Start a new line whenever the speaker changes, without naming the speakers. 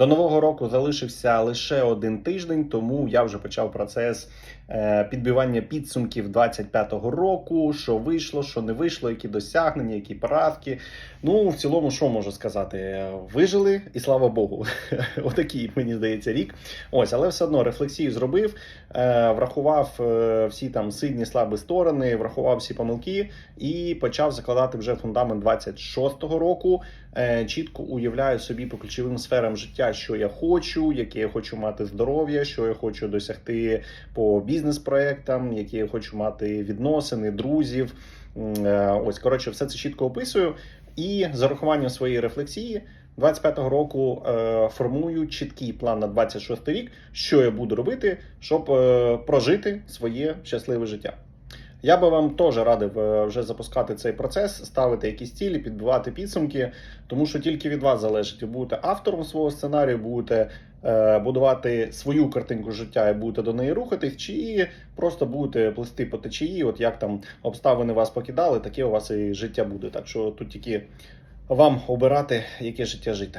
До нового року залишився лише один тиждень, тому я вже почав процес е, підбивання підсумків 25-го року. Що вийшло, що не вийшло, які досягнення, які поразки. Ну, в цілому, що можу сказати? Вижили, і слава Богу. Отакий, мені здається, рік. Ось, але все одно рефлексію зробив, е, врахував е, всі там сильні слабі сторони, врахував всі помилки і почав закладати вже фундамент 26-го року. Чітко уявляю собі по ключовим сферам життя, що я хочу, яке я хочу мати здоров'я, що я хочу досягти по бізнес-проектам, які я хочу мати відносини, друзів. Е, Ось коротше, все це чітко описую. І з урахуванням своєї рефлексії 25-го року е, формую чіткий план на 26 рік, що я буду робити, щоб е, прожити своє щасливе життя. Я би вам теж радив е, вже запускати цей процес, ставити якісь цілі, підбивати підсумки, тому що тільки від вас залежить. Ви будете автором свого сценарію, будете е, будувати свою картинку життя і будете до неї рухатись, чи просто будете плисти по течії, от як там обставини вас покидали, таке у вас і життя буде. Так що тут тільки вам обирати, яке життя жити.